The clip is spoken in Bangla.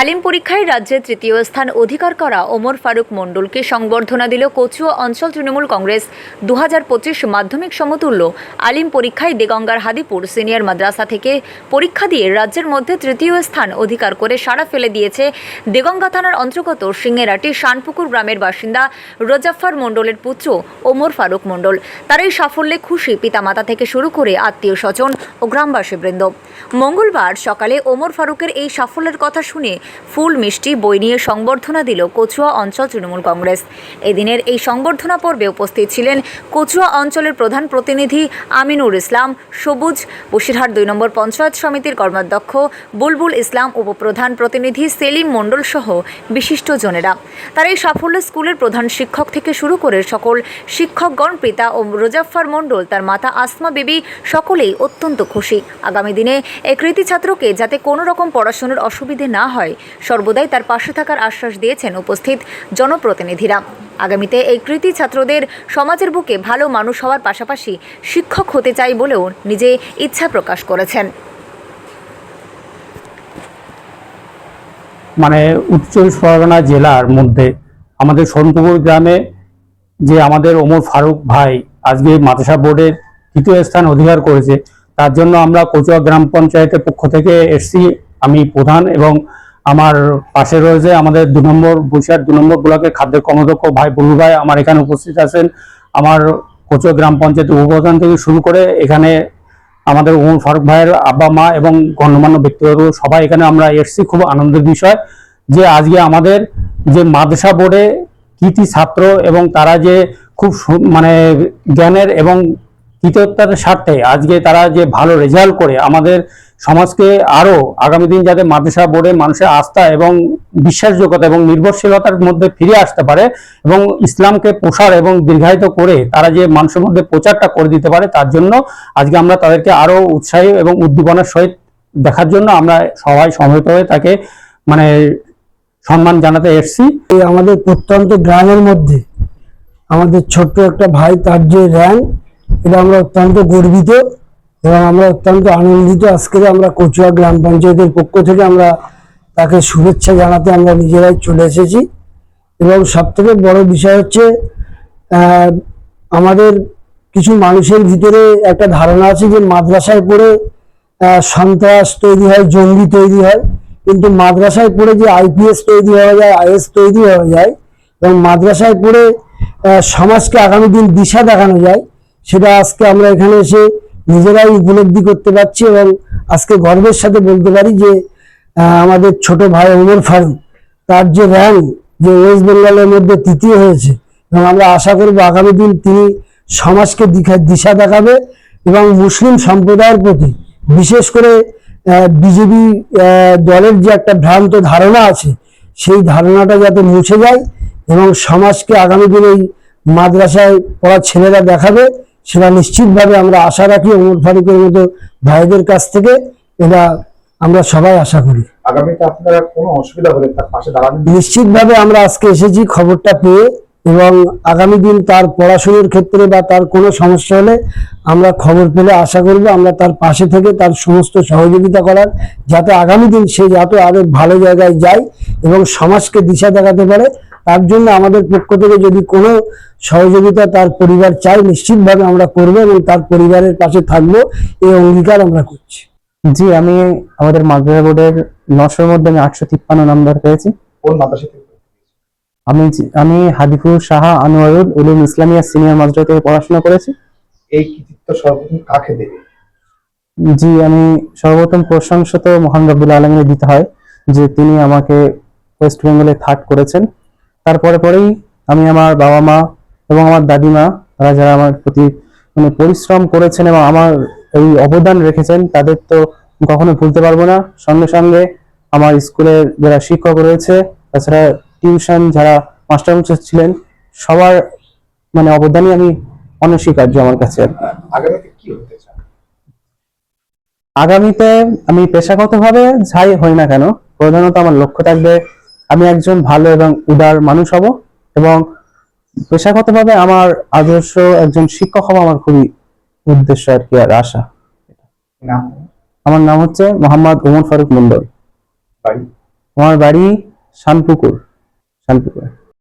আলিম পরীক্ষায় রাজ্যে তৃতীয় স্থান অধিকার করা ওমর ফারুক মণ্ডলকে সংবর্ধনা দিল কচুয়া অঞ্চল তৃণমূল কংগ্রেস। দু হাজার পঁচিশ মাধ্যমিক সমতুল্য আলিম পরীক্ষায় দেগঙ্গার হাদিপুর সিনিয়র মাদ্রাসা থেকে পরীক্ষা দিয়ে রাজ্যের মধ্যে তৃতীয় স্থান অধিকার করে সাড়া ফেলে দিয়েছে দেগঙ্গা থানার অন্তর্গত সিংহেরাটি শানপুকুর গ্রামের বাসিন্দা রোজাফার মণ্ডলের পুত্র ওমর ফারুক মণ্ডল। তার এই সাফল্যে খুশি পিতামাতা থেকে শুরু করে আত্মীয় স্বজন ও গ্রামবাসীবৃন্দ। মঙ্গলবার সকালে ওমর ফারুকের এই সাফল্যের কথা শুনে ফুল মিষ্টি বই নিয়ে সংবর্ধনা দিল কচুয়া অঞ্চল তৃণমূল কংগ্রেস। এদিনের এই সংবর্ধনা পর্বে উপস্থিত ছিলেন কচুয়া অঞ্চলের প্রধান প্রতিনিধি আমিনুর ইসলাম, সবুজ বসিরহাট দুই নম্বর পঞ্চায়েত সমিতির কর্মাধ্যক্ষ বুলবুল ইসলাম, উপপ্রধান প্রতিনিধি সেলিম মণ্ডল সহ বিশিষ্টজনেরা তার এই সাফল্য স্কুলের প্রধান শিক্ষক থেকে শুরু করে সকল শিক্ষকগণ, পিতা ও রোজাফার মণ্ডল, তার মাতা আসমা বেবি সকলেই অত্যন্ত খুশি। আগামী দিনে এই কৃতি ছাত্রকে যাতে কোনো রকম পড়াশোনার অসুবিধে না হয় সর্বদাই তার পাশে থাকার আশ্বাস দিয়েছেন উপস্থিত জনপ্রতিনিধিরা। আগামীতে এই কৃতি ছাত্রদের সমাজের বুকে ভালো মানুষ হওয়ার পাশাপাশি শিক্ষক হতে চাই বলেও নিজে ইচ্ছা প্রকাশ করেছেন। মানে উত্তর চব্বিশ পরগনা জেলার মধ্যে আমাদের সোনপুকুর গ্রামে যে আমাদের ওমর ফারুক ভাই আজকে মাদ্রাসা বোর্ডের তৃতীয় স্থান অধিকার করেছে, তার জন্য আমরা কচুয়া গ্রাম পঞ্চায়েতের পক্ষ থেকে এসছি। আমি প্রধান এবং আমার পাশে রয়েছে আমাদের দু নম্বর বৈশাখ দু নম্বর ব্লকের খাদ্যের কর্মদক্ষ ভাই বুলু ভাই, আমার এখানে উপস্থিত আছেন। আমার কচুয়া গ্রাম পঞ্চায়েত উপপ্রধান থেকে শুরু করে এখানে আমাদের ওমর ফারুক ভাইয়ের আব্বা, মা এবং গণ্যমান্য ব্যক্তিগত সবাই এখানে আমরা এসেছি। খুব আনন্দের বিষয় যে আজকে আমাদের যে মাদ্রাসা বোর্ডে কৃতি ছাত্র এবং তারা যে খুব মানে জ্ঞানের এবং কৃতজ্ঞতার স্বার্থে আজকে তারা যে ভালো রেজাল্ট করে আমাদের সমাজকে আরও আগামী দিন যাতে মাদ্রাসা বোর্ডে মানুষের আস্থা এবং বিশ্বাসযোগ্যতা এবং নির্ভরশীলতার মধ্যে ফিরে আসতে পারে এবং ইসলামকে প্রসার এবং দীর্ঘায়িত করে তারা যে মানুষের মধ্যে প্রচারটা করে দিতে পারে, তার জন্য আজকে আমরা তাদেরকে আরও উৎসাহী এবং উদ্দীপনার সহিত দেখার জন্য আমরা সবাই সমবেত হয়ে তাকে মানে সম্মান জানাতে এসেছি। আমাদের প্রত্যন্ত গ্রামের মধ্যে আমাদের ছোট্ট একটা ভাই তার যে র্যাঙ্ক এটা আমরা অত্যন্ত গর্বিত এবং আমরা অত্যন্ত আনন্দিত। আজকে আমরা কচুয়া গ্রাম পঞ্চায়েতের পক্ষ থেকে আমরা তাকে শুভেচ্ছা জানাতে আমরা নিজেরাই চলে এসেছি। এবং সব থেকে বড় বিষয় হচ্ছে আমাদের কিছু মানুষের ভিতরে একটা ধারণা আছে যে মাদ্রাসায় পড়ে সন্ত্রাস তৈরি হয়, জঙ্গি তৈরি হয়। কিন্তু মাদ্রাসায় পড়ে যে আইপিএস তৈরি হওয়া যায়, আইএস তৈরি হওয়া যায় এবং মাদ্রাসায় পড়ে সমাজকে আগামী দিন দিশা দেখানো যায় সেটা আজকে আমরা এখানে এসে নিজেরাই উপলব্ধি করতে পারছি এবং আজকে গর্বের সাথে বলতে পারি যে আমাদের ছোট ভাই ওমর ফারুক, তার যে র্যাঙ্ক যে ওয়েস্ট বেঙ্গলের মধ্যে তৃতীয় হয়েছে এবং আমরা আশা করব আগামী দিন তিনি সমাজকে দিখা- দিশা দেখাবে এবং মুসলিম সম্প্রদায়ের প্রতি, বিশেষ করে বিজেপি দলের যে একটা ভ্রান্ত ধারণা আছে, সেই ধারণাটা যাতে মুছে যায় এবং সমাজকে আগামী দিনে এই মাদ্রাসায় পড়া ছেলেরা দেখাবে সেটা নিশ্চিতভাবে আমরা আশা রাখি ওমর ফারুকের মতো ভাইদের কাছ থেকে এটা আমরা সবাই আশা করি। আগামীতে আপনারা কোনো অসুবিধা হলে তার পাশে দাঁড়াবেন? নিশ্চিতভাবে আমরা আজকে এসেছি খবরটা পেয়ে এবং আগামী দিন তার পড়াশুনোর ক্ষেত্রে বা তার কোনো সমস্যা হলে আমরা খবর পেলে আশা করব আমরা তার পাশে থেকে তার সমস্ত সহযোগিতা করার যাতে আগামী দিন সে যাতে আরও ভালো জায়গায় যায় এবং সমাজকে দিশা দেখাতে পারে। তার জন্য আমাদের পক্ষ থেকে যদি কোনো সহযোগিতা তার পরিবার চায় নিশ্চিতভাবে আমরা করব এবং তার পরিবারের পাশে থাকব। এই অঙ্গীকার আমরা করছি। জি আমি আমাদের মাদ্রাসা বোর্ডের নশোর মধ্যে আমি আটশো তিপ্পান্ন নাম্বার পেয়েছি। আমি আমি হাদিফুর সাহা আনোয়ারুল উলুম ইসলামিয়া সিনিয়র মাদ্রাসা থেকে পড়াশোনা করেছি। এই কৃতিত্ব সর্বপ্রথম কাকে দেবে? জি আমি সর্বপ্রথম প্রশংসা তো মহান রব্বুল আলমীর দিতে হয় যে তিনি আমাকে ওয়েস্ট বেঙ্গলে থার্ড করেছেন। তারপরে পরেই আমি আমার বাবা মা এবং আমার দাদিমা তারা যারা আমার প্রতি মানে পরিশ্রম করেছেন এবং আমার এই অবদান রেখেছেন তাদের তো কখনো ভুলতে পারব না। সঙ্গে সঙ্গে আমার স্কুলের যারা শিক্ষক রয়েছে তাছাড়া টিউশন যারা মাস্টারমশাই ছিলেন সবার মানে অবদানই আমি অনস্বীকার্য আমার কাছে। আগামীতে কি হতে চান? আগামীতে আমি পেশাগতভাবে যাই হই না কেন প্রধানত আমার লক্ষ্য থাকবে আমি একজন ভালো এবং উদার মানুষ হব এবং পেশাগতভাবে আমার আদর্শ একজন শিক্ষক হওয়া আমার খুবই উদ্দেশ্য আর কি আর আশা। আমার নাম হচ্ছে মোহাম্মদ ওমর ফারুক মন্ডল আমার বাড়ি শানপুকুর শানপুকুর।